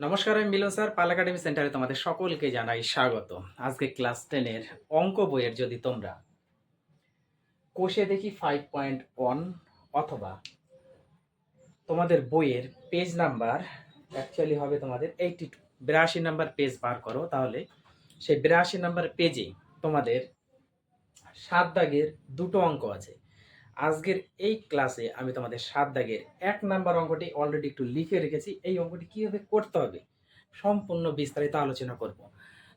নমস্কার, আমি মিলন স্যার পাল একাডেমি সেন্টারে তোমাদের সকলকে জানাই স্বাগত। আজকে ক্লাস টেনের অঙ্ক বইয়ের যদি তোমরা কোষে দেখি ফাইভ পয়েন্ট ওয়ান অথবা তোমাদের বইয়ের পেজ নাম্বার অ্যাকচুয়ালি হবে তোমাদের এইটি টু বিরাশি নাম্বার পেজ বার করো তাহলে সেই বিরাশি নাম্বার পেজে তোমাদের সাত দাগের দুটো অঙ্ক আছে। আজকের এই ক্লাসে আমি তোমাদের সাত দাগের এক নাম্বার অঙ্কটি অলরেডি একটু লিখে রেখেছি। এই অঙ্কটি কীভাবে করতে হবে সম্পূর্ণ বিস্তারিত আলোচনা করব।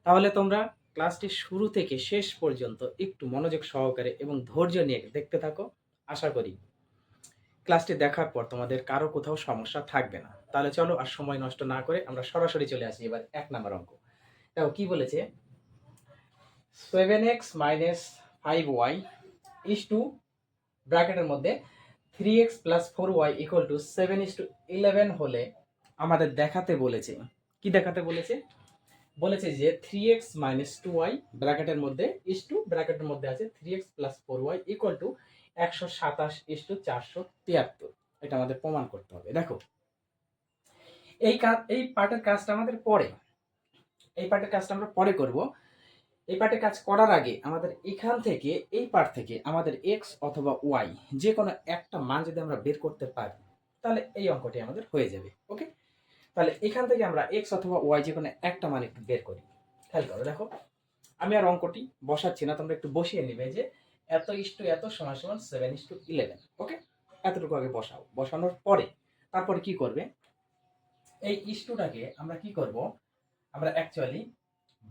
তাহলে তোমরা ক্লাসটি শুরু থেকে শেষ পর্যন্ত একটু মনোযোগ সহকারে এবং ধৈর্য নিয়ে দেখতে থাকো, আশা করি। ক্লাসটি দেখার পর তোমাদের কারও কোথাও সমস্যা থাকবে না। তাহলে চলো আর সময় নষ্ট না করে আমরা সরাসরি চলে আসি এবার এক নাম্বার অঙ্ক। দেখো, কি বলেছে? Seven x minus five y is to ব্র্যাকেটের মধ্যে three x plus four y equal to seven is to eleven হলে আমাদের দেখাতে বলেছে, কি দেখাতে বলেছে? বলেছে যে three x minus two y ব্র্যাকেটের মধ্যে ইস টু ব্র্যাকেটের মধ্যে আছে three x plus four y equal to একশো সাতাশ ইস টু চারশো তিয়াত্তর। এটা আমাদের প্রমাণ করতে হবে। দেখো, এই কাজ এই পার্টের কাজটা আমাদের পরে, এই পার্টের কাজটা আমরা পরে করব। এই পার্টে কাজ করার আগে আমাদের এখান থেকে, এই পার্ট থেকে আমাদের এক্স অথবা ওয়াই যে কোনো একটা মান যদি আমরা বের করতে পারি, তাহলে এই অঙ্কটি আমাদের হয়ে যাবে ওকে তাহলে এখান থেকে আমরা এক্স অথবা ওয়াই যে কোনো একটা মান একটু বের করি। খেয়াল করো, দেখো, আমি আর অঙ্কটি বসাচ্ছি না, তোমরা একটু বসিয়ে নেবে যে এত ইস্টু এত সমান সমান সেভেন ইস্টু ইলেভেন ওকে এতটুকু আগে বসাও, বসানোর পরে তারপরে কি করবে? এই ইস্টুটাকে আমরা কি করব? আমরা অ্যাকচুয়ালি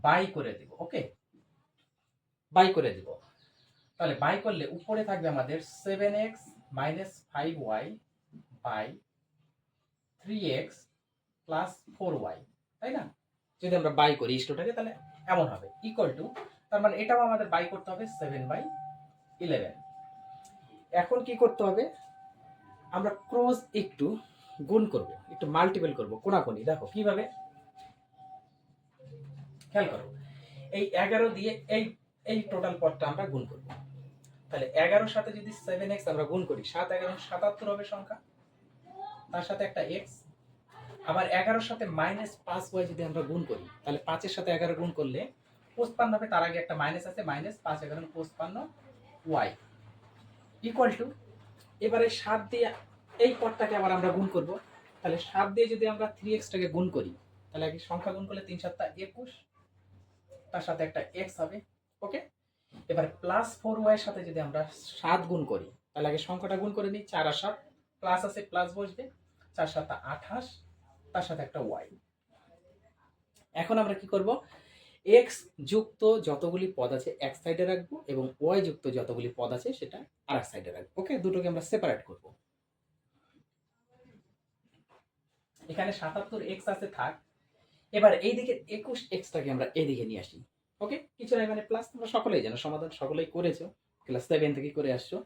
বাই করে দেব ওকে বাই করে দিব। তাহলে বাই করলে উপরে থাকবে আমাদের seven x minus five y by three x plus four y তাই না? যদি আমরা বাই করি ইস্টোটাকে তাহলে এমন হবে। ইকুয়াল টু তার মানে এটাও আমাদের বাই করতে হবে সেভেন বাই ইলেভেন এখন কি করতে হবে? আমরা ক্রস একটু গুণ করব, একটু মাল্টিপল করব, কোনাকুনি। দেখো, কীভাবে? খেয়াল করো, এই এগারো দিয়ে এই এই টোটাল পদটা আমরা গুণ করব। তাহলে এগারোর সাথে যদি সেভেন এক্স আমরা গুণ করি, সাত এগারো সাতাত্তর হবে সংখ্যা। তার সাথে একটা এক্স আবার এগারোর সাথে মাইনাস পাঁচ ওয়াই যদি আমরা গুণ করি, তাহলে পাঁচের সাথে এগারো গুণ করলে পঁচপান্ন হবে, তার আগে একটা মাইনাস আছে মাইনাস পাঁচ এগারো পঁচপান্ন ওয়াই ইকুয়াল টু এবারে সাত দিয়ে এই পদটাকে আবার আমরা গুণ করব। তাহলে সাত দিয়ে যদি আমরা থ্রি এক্সটাকে গুণ করি, তাহলে আগে সংখ্যা গুণ করলে তিন সাতটা একুশ, তার সাথে একটা এক্স হবে। ওকে এবার প্লাস ফোর ওয়াইয়ের সাথে যদি আমরা সাত গুণ করি, তাহলে আগে সংখ্যাটা গুণ করে নিই, চার আর সাত। প্লাস আছে প্লাস বসবে। চার সাতটা আঠাশ, তার সাথে একটা ওয়াই এখন আমরা কি করব? এক্স যুক্ত যতগুলি পদ আছে এক সাইডে রাখব এবং ওয়াই যুক্ত যতগুলি পদ আছে সেটা আর এক সাইডে রাখব। ওকে দুটোকে আমরা সেপারেট করব। এখানে সাতাত্তর এক্স আছে, থাক। এবার এই দিকে একুশ এক্সটাকে আমরা এদিকে নিয়ে আসি। ওকে কিছু নাই মানে প্লাস তোমরা সকলেই জানো, সমাধান সকলেই করেছ। ক্লাস সেভেন থেকে করে আসছো।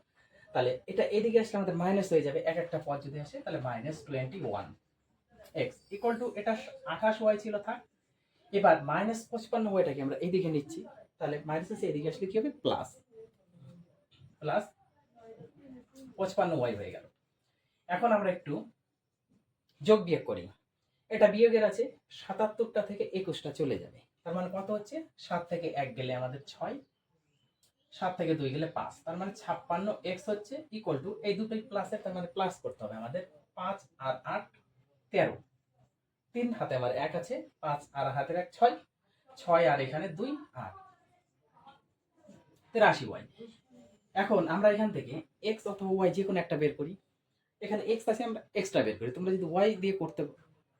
তাহলে এটা এদিকে আসলে আমাদের মাইনাস হয়ে যাবে, এক একটা পদ যদি আসে, তাহলে minus twenty one x equal to এটা আঠাশ ওয়াই ছিল, থাক। এবার মাইনাস পঁচপান্ন ওয়াইটাকে আমরা এইদিকে নিচ্ছি। তাহলে মাইনাস এসে এদিকে আসলে কি হবে? প্লাস প্লাস পঁচপান্ন ওয়াই হয়ে গেল। এখন আমরা একটু যোগ বিয়োগ করি। এটা বিয়োগের আছে সাতাত্তরটা থেকে একুশটা চলে যাবে। তার মানে কত হচ্ছে? সাত থেকে এক গেলে আমাদের ছয়, সাত থেকে দুই গেলে পাঁচ। তার মানে ছাপ্পান্ন এক্স হচ্ছে ইকুয়াল টু এই দুটোই প্লাসের তার মানে প্লাস করতে হবে আমাদের পাঁচ আর আট তেরো। তিন হাতে আমার এক আছে, পাঁচ আর হাতের এক ছয় ছয় আর এখানে দুই আট। তেরাশি ওয়াই এখন আমরা এখান থেকে এক্স অথবা ওয়াই যে কোনো একটা বের করি। এখানে এক্স আছে, আমরা এক্সট্রা বের করি। তোমরা যদি ওয়াই দিয়ে করতে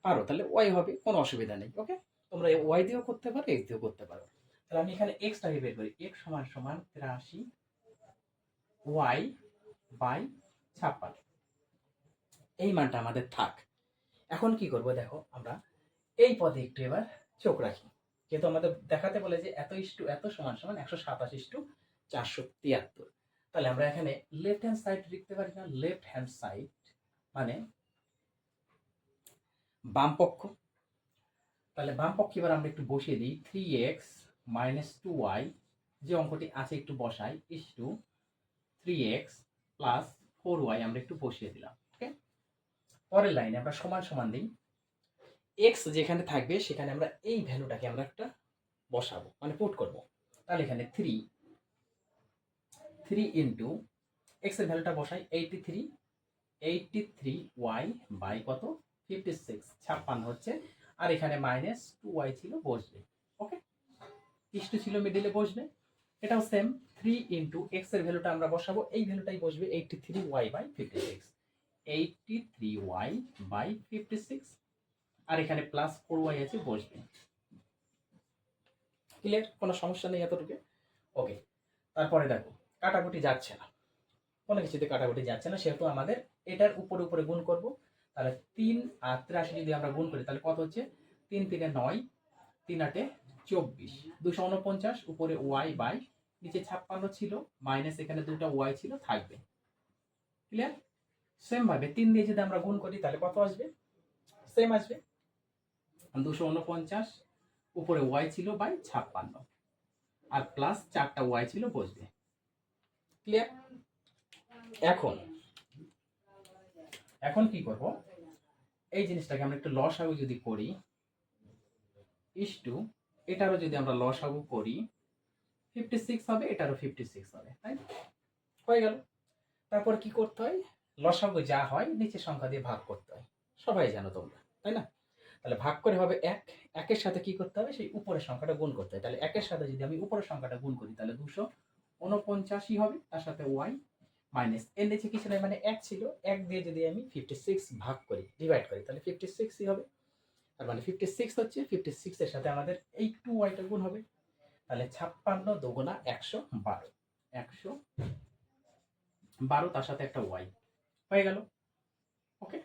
পারো, তাহলে ওয়াই হবে, কোনো অসুবিধা নেই ওকে তোমরা ওয়াই দিয়েও করতে পারো এক্স দিয়েও করতে পারো। তাহলে আমি এখানে এক্সটাকে বের করি। এক্স সমান সমান তিরাশি ওয়াই বাই ছাপ্পান্ন। এই মানটা আমাদের থাক। এখন কি করব দেখো, আমরা এই পদে একটু এবার চোখ রাখি। যেহেতু আমাদের দেখাতে বলে যে এত ইস্টু এত সমান সমান একশো সাতাশ ইস্টু চারশো তিয়াত্তর। তাহলে আমরা এখানে লেফট হ্যান্ড সাইড লিখতে পারি না। লেফট হ্যান্ড সাইড মানে বাম পক্ষ তাহলে বাম পক্ষে এবার আমরা একটু বসিয়ে দিই। Three x minus two y যে অঙ্কটি আছে একটু বসাই is to three x plus four y আমরা একটু বসিয়ে দিলাম ওকে পরের লাইনে আমরা সমান সমান দিই। এক্স যেখানে থাকবে, সেখানে আমরা এই ভ্যালুটাকে আমরা একটা বসাবো মানে পুট করব। তাহলে এখানে থ্রি থ্রি ইন্টু এক্সের ভ্যালুটা বসাই eighty three eighty three y by কত? ফিফটি সিক্স ছাপ্পান্ন হচ্ছে আর এখানে মাইনাস টু ওয়াই ছিল, বসবে। ওকে ইস্টু ছিল মিডিলে বসবে। এটাও সেম থ্রি ইন্টু এক্সের ভ্যালুটা আমরা বসাবো। এই ভ্যালুটাই বসবে eighty three y by fifty six eighty three y by fifty six আর এখানে প্লাস ফোর ওয়াই আছে, বসবে। ক্লিয়ার কোনো সমস্যা নেই এতটুকু? ওকে তারপরে দেখো, কাটাকুটি যাচ্ছে না। কোনো কিছুতে কাটাকুটি যাচ্ছে না, সেহেতু আমাদের এটার উপরে উপরে গুণ করব। তাহলে তিন আর তিরাশি যদি আমরা গুণ করি, তাহলে কত হচ্ছে? তিন তিনে নয়, তিন আটে চব্বিশ। দুশো উনপঞ্চাশ, উপরে ওয়াই বাই, নিচে ছাপ্পান্ন ছিল, মাইনাস এখানে দুটো ওয়াই ছিল, থাকবে। ক্লিয়ার সেম ভাবে, তিন দিয়ে যদি আমরা গুণ করি, তাহলে কত আসবে? সেম আসবে। দুশো উনপঞ্চাশ, উপরে ওয়াই ছিল বাই ছাপ্পান্ন। আর প্লাস চারটা ওয়াই ছিল বসবে। ক্লিয়ার এখন এখন কি করব? এই জিনিসটাকে আমরা একটু লস আগু যদি করি ইস টু এটারও যদি আমরা লস আগু করি ফিফটি সিক্স হবে, এটারও ফিফটি সিক্স হবে, তাই হয়ে গেল। তারপর কি করতে হয়? লসাগু যা হয়, নিচের সংখ্যা দিয়ে ভাগ করতে হয়। সবাই জানো তোমরা, তাই না? তাহলে ভাগ করে হবে এক, একের সাথে কি করতে হবে? সেই উপরের সংখ্যাটা গুণ করতে হয়। তাহলে একের সাথে যদি আমি উপরের সংখ্যাটা গুণ করি, তাহলে দুশো উনপঞ্চাশই হবে, তার সাথে ওয়াই মাইনাস এর নিচে কিছু নয় মানে এক ছিল, এক দিয়ে যদি আমি ফিফটি সিক্স ভাগ করি ডিভাইড করি, তাহলে ফিফটি সিক্সই হবে। তার মানে ফিফটি সিক্স হচ্ছে ফিফটি সিক্সের সাথে আমাদের এই টু ওয়াইটা গুণ হবে। তাহলে ছাপ্পান্ন দুগুণা একশো বারো। একশো বারো তার সাথে একটা ওয়াই হয়ে গেল। ওকে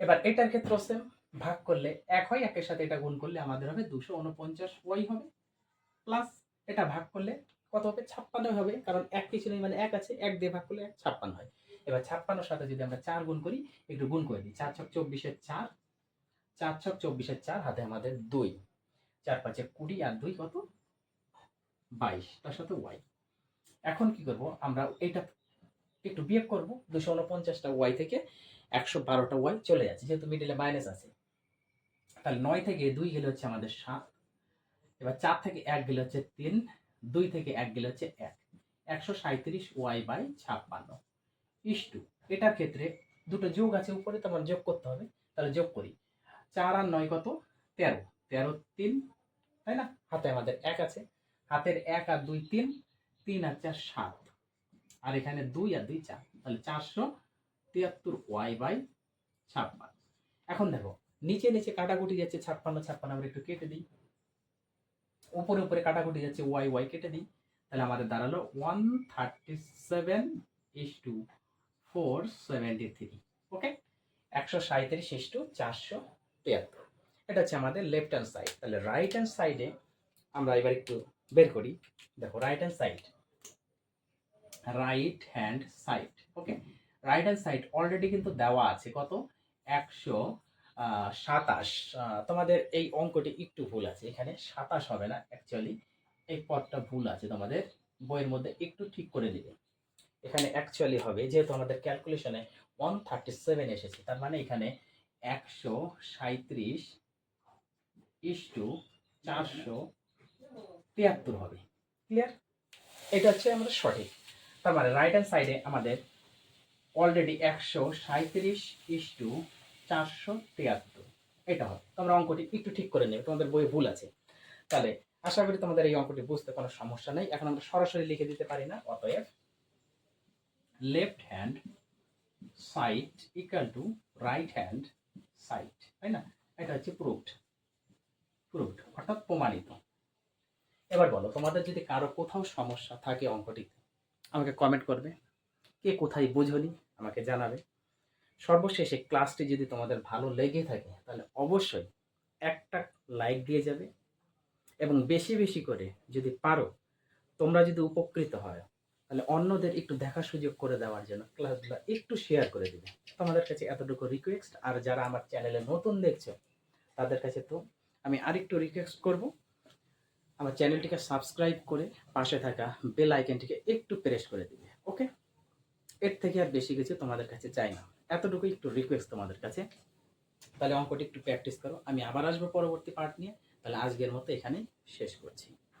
এবার এটার ক্ষেত্রে সেম ভাগ করলে এক হয়, একের সাথে এটা গুণ করলে আমাদের হবে দুশো উনপঞ্চাশ ওয়াই হবে। প্লাস এটা ভাগ করলে কত হবে? ছাপ্পান্ন হবে। কারণ এক কিছু নেই মানে এক আছে, এক দিয়ে ভাগ করলে ছাপ্পান্ন হয়। এবার ছাপ্পান্নর সাথে যদি আমরা চার গুণ করি, একটু গুণ করে দিই। চার ছক চব্বিশের চার চার ছক চব্বিশের চার হাতে আমাদের দুই। চার পাঁচে কুড়ি আর দুই কত? বাইশ, তার সাথে ওয়াই। এখন কি করব? আমরা এটা একটু বিয়োগ করব। দুশো উনপঞ্চাশটা ওয়াই থেকে একশো বারোটা ওয়াই চলে যাচ্ছে। যেহেতু মিডিলে মাইনাস আছে। তাহলে নয় থেকে দুই গেলে হচ্ছে আমাদের সাত। এবার চার থেকে এক গেলে হচ্ছে তিন। দুই থেকে এক গেলে হচ্ছে এক। একশো সাঁত্রিশ ওয়াই বাই ছাপ্পান্ন। ইস টু, এটার ক্ষেত্রে দুটো যোগ আছে উপরে তো আমার যোগ করতে হবে, তাহলে যোগ করি। চার আর নয় কত? তেরো। তেরো তিন, তাই না? হাতে আমাদের এক আছে। হাতের এক আর দুই তিন তিন আর চার সাত। আর এখানে দুই আর দুই চার, তাহলে চারশো তিয়াত্তর ওয়াই বাই ছাপ্পান্ন। এখন দেখো, নিচে নিচে কাটাকুটি যাচ্ছে, ছাপ্পান্ন ছাপ্পান্ন আমরা একটু কেটে দিই। উপরে উপরে কাটাকুটি যাচ্ছে ওয়াই ওয়াই কেটে দিই। তাহলে আমাদের দাঁড়াল one thirty seven is to four seventy three okay একশো সাঁত্রিশ ইস টু চারশো তিয়াত্তর। এটা হচ্ছে আমাদের লেফট হ্যান্ড সাইড তাহলে রাইট হ্যান্ড সাইডে আমরা এবার একটু বের করি। দেখো right hand side right hand side okay right hand side already কিন্তু দেওয়া আছে। কত? একশো সাতাশ। তোমাদের এই অঙ্কটি একটু ভুল আছে। এখানে সাতাশ হবে না অ্যাকচুয়ালি এই পদটা ভুল আছে তোমাদের। বইয়ের মধ্যে একটু ঠিক করে দিবে। এখানে অ্যাকচুয়ালি হবে, যেহেতু আমাদের ক্যালকুলেশনে ওয়ান থার্টি সেভেন এসেছে, তার মানে এখানে একশো সাঁত্রিশ ইস টু চারশো তিয়াত্তর হবে। ক্লিয়ার এটা হচ্ছে আমাদের সঠিক। তার মানে রাইট হ্যান্ড সাইডে আমাদের অলরেডি একশো সাঁত্রিশ ইস টু চারশো তিয়াত্তর। এটা হবে। তোমরা অঙ্কটি একটু ঠিক করে নেবে, তোমাদের বই ভুল আছে। তাহলে আশা করি তোমাদের এই অঙ্কটি বুঝতে কোনো সমস্যা নেই। এখন আমরা সরাসরি লিখে দিতে পারি না, অতএব left hand side equal to right hand side তাই না? এটা হচ্ছে প্রুফড। প্রুফড, অর্থাৎ প্রমাণিত। এবার বলো, তোমাদের যদি কারও কোথাও সমস্যা থাকে অঙ্কটিতে, আমাকে কমেন্ট করবে। কে কোথায় বুঝলি আমাকে জানাবে। সর্বশেষে ক্লাসটি যদি তোমাদের ভালো লেগে থাকে, তাহলে অবশ্যই একটা লাইক দিয়ে যাবে এবং বেশি বেশি করে যদি পারো, তোমরা যদি উপকৃত হয়, তাহলে অন্যদের একটু দেখার সুযোগ করে দেওয়ার জন্য ক্লাসগুলো একটু শেয়ার করে দিবে। তোমাদের কাছে এতটুকু রিকোয়েস্ট আর যারা আমার চ্যানেলে নতুন দেখছ, তাদের কাছে তো আমি আরেকটু রিকোয়েস্ট করব। আমার চ্যানেলটিকে সাবস্ক্রাইব করে পাশে থাকা বেল আইকনটিকে একটু প্রেস করে দিবে ওকে এর থেকে আর বেশি কিছু তোমাদের কাছে চাই না। এতটুকু একটু রিকোয়েস্ট তোমাদের কাছে। তাহলে অঙ্কটি একটু প্র্যাকটিস করো। আমি আবার আসব পরবর্তী পার্ট নিয়ে। তাহলে আজকের মতো এখানেই শেষ করছি।